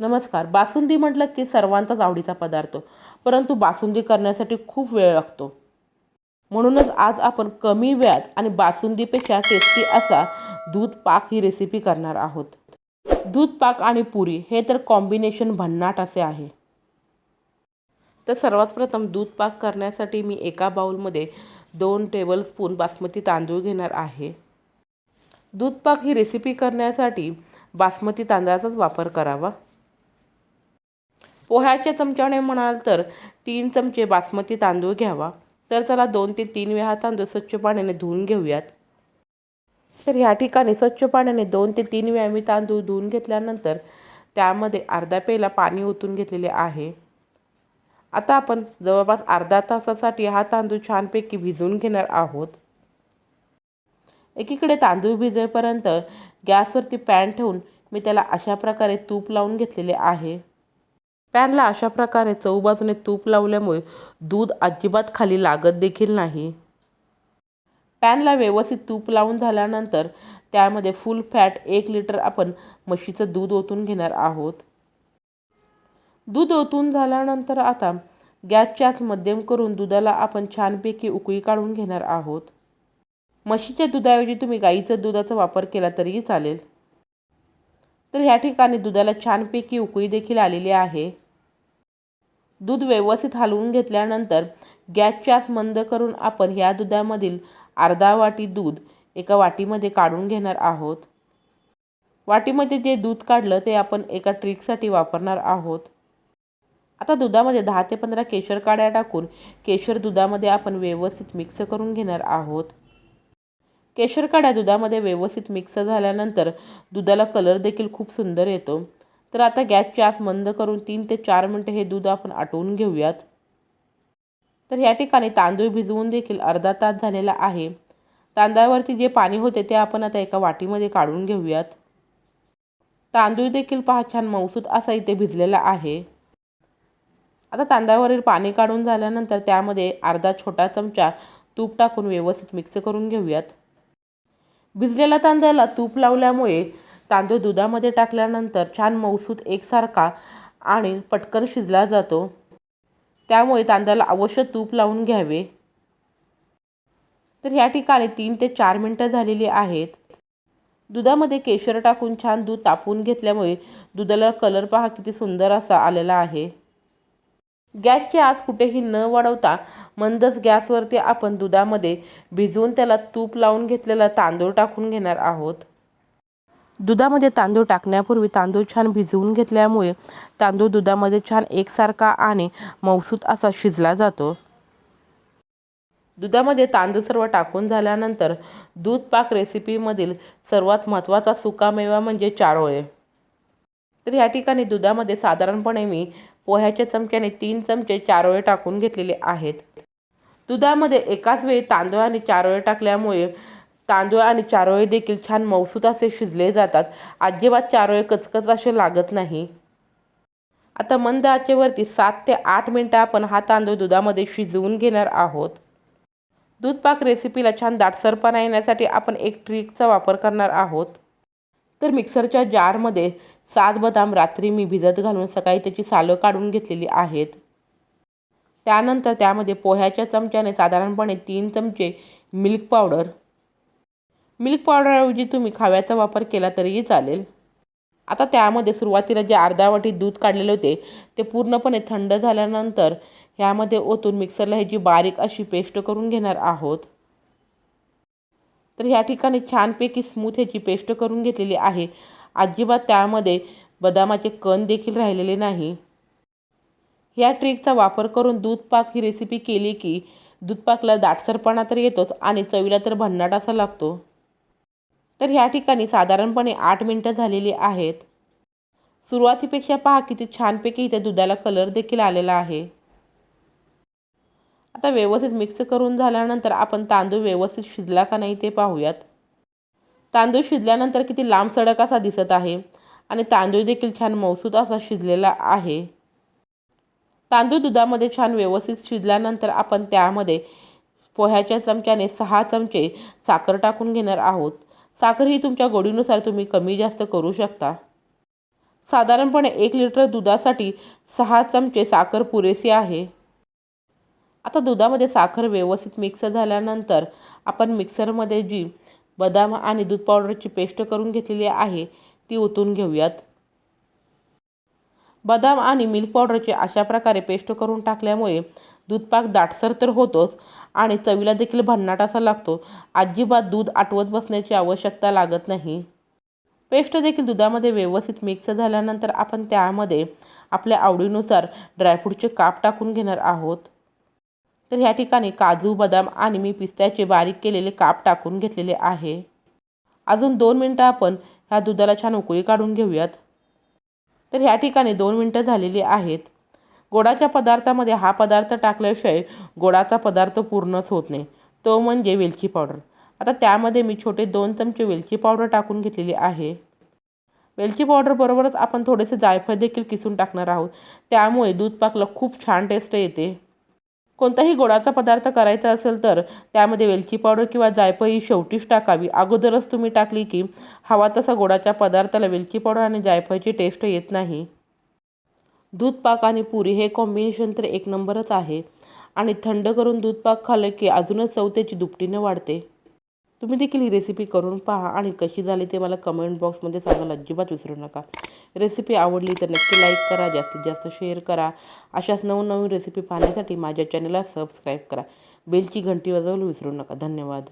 नमस्कार. बासुंदी म्हटलं की सर्वांचाच आवडीचा पदार्थ. परंतु बासुंदी करण्यासाठी खूप वेळ लागतो. म्हणूनच आज आपण कमी वेळात आणि बासुंदीपेक्षा टेस्टी असा दूध पाक ही रेसिपी करणार आहोत. दूध पाक आणि पुरी हे तर कॉम्बिनेशन भन्नाट असे आहे. तर सर्वात प्रथम दूध पाक करण्यासाठी मी एका बाउलमध्ये दोन टेबलस्पून बासमती तांदूळ घेणार आहे. दूध पाक ही रेसिपी करण्यासाठी बासमती तांदळाचाच वापर करावा. पोह्याच्या चमच्याने म्हणाल तर तीन चमचे बासमती तांदूळ घ्यावा. तर चला दोन ते तीन वेळा तांदूळ स्वच्छ पाण्याने धुवून घेऊयात. तर ह्या ठिकाणी स्वच्छ पाण्याने दोन ते तीन वेळा मी तांदूळ धुवून घेतल्यानंतर त्यामध्ये अर्धा पेला पाणी ओतून घेतलेले आहे. आता आपण जवळपास अर्धा तासासाठी हा तांदूळ छानपैकी भिजवून घेणार आहोत. एकीकडे तांदूळ भिजेपर्यंत गॅसवरती पॅन ठेवून मी त्याला अशा प्रकारे तूप लावून घेतलेले आहे. पॅनला अशा प्रकारे चौबाजूने तूप लावल्यामुळे दूध अजिबात खाली लागत देखील नाही. पॅनला व्यवस्थित तूप लावून झाल्यानंतर त्यामध्ये फुल फॅट एक लिटर आपण म्हशीचं दूध ओतून घेणार आहोत. दूध ओतून झाल्यानंतर आता गॅसची आत मध्यम करून दुधाला आपण छानपैकी उकळी काढून घेणार आहोत. म्हशीच्या दुधाऐवजी तुम्ही गाईचं दुधाचा वापर केला तरीही चालेल. तर ह्या ठिकाणी दुधाला छानपैकी उकळी देखील आलेली आहे. दूध व्यवस्थित हलवून घेतल्यानंतर गॅस आच मंद करून आपण ह्या दुधामधील अर्धा वाटी दूध एका वाटीमध्ये काढून घेणार आहोत. वाटीमध्ये जे दूध काढलं ते आपण एका ट्रिकसाठी वापरणार आहोत. आता दुधामध्ये दहा ते पंधरा केशर काड्या टाकून केशर दुधामध्ये आपण व्यवस्थित मिक्स करून घेणार आहोत. केशर काड्या दुधामध्ये व्यवस्थित मिक्स झाल्यानंतर दुधाला कलर देखील खूप सुंदर येतो. तर आता गॅसची आस मंद करून तीन ते चार मिनटं हे दूध आपण आटवून घेऊयात. तर ह्या ठिकाणी तांदूळ भिजवून देखील अर्धा तास झालेला आहे. तांदळावरती जे पाणी होते ते आपण आता एका वाटीमध्ये काढून घेऊयात. तांदूळ देखील पहा छान मौसूद असा इथे भिजलेला आहे. आता तांदळावरील पाणी काढून झाल्यानंतर त्यामध्ये अर्धा छोटा चमचा तूप टाकून व्यवस्थित मिक्स करून घेऊयात. भिजलेल्या तांदळाला तूप लावल्यामुळे तांदूळ दुधामध्ये टाकल्यानंतर छान मौसूद एकसारखा आणि पटकन शिजला जातो. त्यामुळे तांदळाला अवश्य तूप लावून घ्यावे. तर ह्या ठिकाणी तीन ते चार मिनटं झालेली आहेत. दुधामध्ये केशर टाकून छान दूध तापवून घेतल्यामुळे दुधाला कलर पहा किती सुंदर असा आलेला आहे. गॅसची आज कुठेही न वाढवता मंदच गॅसवरती आपण दुधामध्ये भिजवून त्याला तूप लावून घेतलेला तांदूळ टाकून घेणार आहोत. दुधामध्ये तांदूळ टाकण्यापूर्वी तांदूळ छान भिजवून घेतल्यामुळे तांदूळ दुधामध्ये छान एकसारखा आणि मौसूत असा शिजला जातो. दुधामध्ये तांदूळ सर्व टाकून झाल्यानंतर दूध पाक रेसिपीमधील सर्वात महत्त्वाचा सुकामेवा म्हणजे चारोळे. तर ह्या ठिकाणी दुधामध्ये साधारणपणे मी पोह्याच्या चमच्याने तीन चमचे चारोळे टाकून घेतलेले आहेत. दुधामध्ये एकाच वेळी तांदूळ आणि चारोळे टाकल्यामुळे तांदूळ आणि चारोळे देखील छान मौसूत असे शिजले जातात. अजिबात चारोळे कचकच असे लागत नाही. आता मंद आचेवरती सात ते आठ मिनटं आपण हा तांदूळ दुधामध्ये शिजवून घेणार आहोत. दूध पाक रेसिपीला छान दाटसरपणा येण्यासाठी आपण एक ट्रिकचा वापर करणार आहोत. तर मिक्सरच्या जारमध्ये सात बदाम रात्री मी भिजत घालून सकाळी त्याची सालं काढून घेतलेली आहेत. त्यानंतर त्यामध्ये पोह्याच्या चमच्याने साधारणपणे तीन चमचे मिल्क पावडर मिल्क पावडरऐवजी तुम्ही खाव्याचा वापर केला तरीही चालेल. आता त्यामध्ये सुरुवातीला जे अर्धा वाटी दूध काढलेले होते ते पूर्णपणे थंड झाल्यानंतर ह्यामध्ये ओतून मिक्सरला ह्याची बारीक अशी पेस्ट करून घेणार आहोत. तर ह्या ठिकाणी छानपैकी स्मूथ ह्याची पेस्ट करून घेतलेली आहे. अजिबात त्यामध्ये बदामाचे कण देखील राहिलेले नाही. ह्या ट्रिकचा वापर करून दूधपाक ही रेसिपी केली की दूधपाकला दाटसरपणा तर येतोच आणि चवीला तर भन्नाट असा लागतो. तर ह्या ठिकाणी साधारणपणे आठ मिनटं झालेली आहेत. सुरुवातीपेक्षा पहा किती छानपैकी इथे दुधाला कलर देखील आलेला आहे. आता व्यवस्थित मिक्स करून झाल्यानंतर आपण तांदूळ व्यवस्थित शिजला का नाही ते पाहूयात. तांदूळ शिजल्यानंतर किती लांब सडक असा दिसत आहे आणि तांदूळ देखील छान मौसूद असा शिजलेला आहे. तांदूळ दुधामध्ये छान व्यवस्थित शिजल्यानंतर आपण त्यामध्ये पोह्याच्या चमच्याने सहा चमचे साखर टाकून घेणार आहोत. साखर ही तुमच्या गोडीनुसार तुम्ही कमी जास्त करू शकता. साधारणपणे एक लिटर दुधासाठी सहा चमचे साखर पुरेसी आहे. आता दुधामध्ये साखर व्यवस्थित मिक्स झाल्यानंतर आपण मिक्सरमध्ये जी बदाम आणि दूध पावडरची पेस्ट करून घेतलेली आहे ती ओतून घेऊयात. बदाम आणि मिल्क पावडरची अशा प्रकारे पेस्ट करून टाकल्यामुळे दूधपाक दाटसर तर होतोच आणि चवीला देखील भन्नाट असा लागतो. अजिबात दूध आटवत बसण्याची आवश्यकता लागत नाही. पेस्ट देखील दुधामध्ये व्यवस्थित मिक्स झाल्यानंतर आपण त्यामध्ये आपल्या आवडीनुसार ड्रायफ्रूटचे काप टाकून घेणार आहोत. तर ह्या ठिकाणी काजू बदाम आणि मी पिस्त्याचे बारीक केलेले काप टाकून घेतलेले आहे. अजून दोन मिनटं आपण ह्या दुधाला छान उकळी काढून घेऊयात. तर ह्या ठिकाणी दोन मिनटं झालेली आहेत. गोडाच्या पदार्थामध्ये हा पदार्थ टाकल्याशिवाय गोडाचा पदार्थ पूर्णच होत नाही. तो म्हणजे वेलची पावडर. आता त्यामध्ये मी छोटे दोन चमचे वेलची पावडर टाकून घेतलेली आहे. वेलची पावडरबरोबरच आपण थोडेसे जायफळ देखील किसून टाकणार आहोत. त्यामुळे दूध पाकला खूप छान टेस्ट येते. कोणताही गोडाचा पदार्थ करायचा असेल तर त्यामध्ये वेलची पावडर किंवा जायफळ ही शेवटीच टाकावी. अगोदरच तुम्ही टाकली की हवा तसा गोडाच्या पदार्थाला वेलची पावडर आणि जायफळची टेस्ट येत नाही. दूध पाक आणि पुरी हे कॉम्बिनेशन तर एक नंबरच आहे. आणि थंड करून दूध पाक खाल्लं की अजूनच चव त्याची दुपटीनं वाढते. तुम्ही देखील ही रेसिपी करून पहा आणि कशी झाली ते मला कमेंट बॉक्समध्ये सांगायला अजिबात विसरू नका. रेसिपी आवडली तर नक्की लाईक करा जास्तीत जास्त शेअर करा. अशाच नवनवीन रेसिपी पाहण्यासाठी माझ्या चॅनलला सबस्क्राईब करा. बेलची घंटी वाजवायला विसरू नका. धन्यवाद.